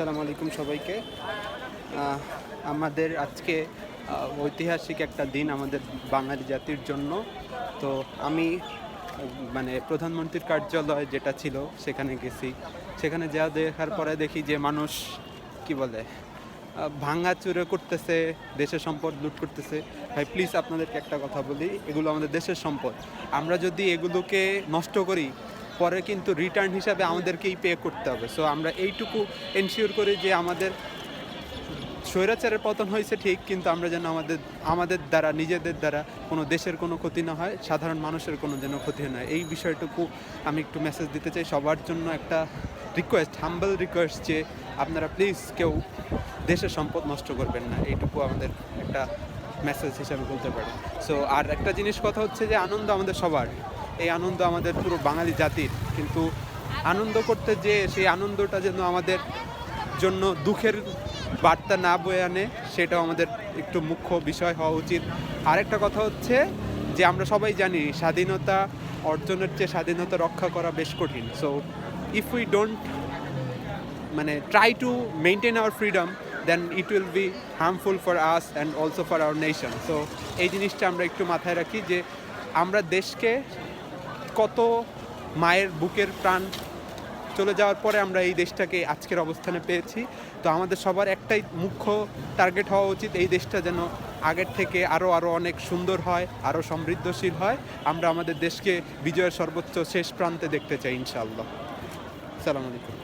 আসসালামু আলাইকুম সবাইকে। আমাদের আজকে ঐতিহাসিক একটা দিন আমাদের বাঙালি জাতির জন্য। তো আমি মানে প্রধানমন্ত্রীর কার্যালয় যেটা ছিল সেখানে গেছি। সেখানে যা দেখার পরে দেখি যে মানুষ কি বলে আহ, ভাঙা চুরে করতেছে দেশের সম্পদ লুট করতেছে। ভাই প্লিজ আপনাদেরকে একটা কথা বলি এগুলো আমাদের দেশের সম্পদ। আমরা যদি এগুলোকে নষ্ট করি পরে কিন্তু রিটার্ন হিসাবে আমাদেরকেই পে করতে হবে। সো আমরা এইটুকু এনশিওর করি যে আমাদের স্বৈরাচারের পতন হয়েছে ঠিক, কিন্তু আমরা যেন আমাদের আমাদের দ্বারা, নিজেদের দ্বারা কোনো দেশের কোনো ক্ষতি না হয়, সাধারণ মানুষের কোনো যেন ক্ষতি না। হয় এই বিষয়টুকু আমি একটু মেসেজ দিতে চাই। সবার জন্য একটা রিকোয়েস্ট হাম্বল রিকোয়েস্ট যে আপনারা প্লিজ কেউ দেশের সম্পদ নষ্ট করবেন না। এইটুকু আমাদের একটা মেসেজ হিসাবে বলতে পারি। সো আর একটা জিনিস কথা হচ্ছে যে আনন্দ আমাদের সবার। এই আনন্দ আমাদের পুরো বাঙালি জাতির। কিন্তু আনন্দ করতে যে সেই আনন্দটা যেন আমাদের জন্য দুঃখের বার্তা না বয়ে আনে, সেটাও আমাদের একটু মুখ্য বিষয় হওয়া উচিত। আরেকটা কথা হচ্ছে যে আমরা সবাই জানি স্বাধীনতা অর্জনের চেয়ে স্বাধীনতা রক্ষা করা বেশ কঠিন। সো ইফ উই ডোন্ট মানে try to maintain our freedom then it will be harmful for us and also for our nation so এই জিনিসটা আমরা একটু মাথায় রাখি যে আমরা দেশকে কত মায়ের বুকের প্রাণ চলে যাওয়ার পরে আমরা এই দেশটাকে আজকের অবস্থানে পেয়েছি। তো আমাদের সবার একটাই মুখ্য টার্গেট হওয়া উচিত এই দেশটা যেন আগের থেকে আরও আরও অনেক সুন্দর হয় আরও সমৃদ্ধশীল হয়। আমরা আমাদের দেশকে বিজয়ের সর্বোচ্চ শেষ প্রান্তে দেখতে চাই ইনশাআল্লাহ। সালাম আলাইকুম।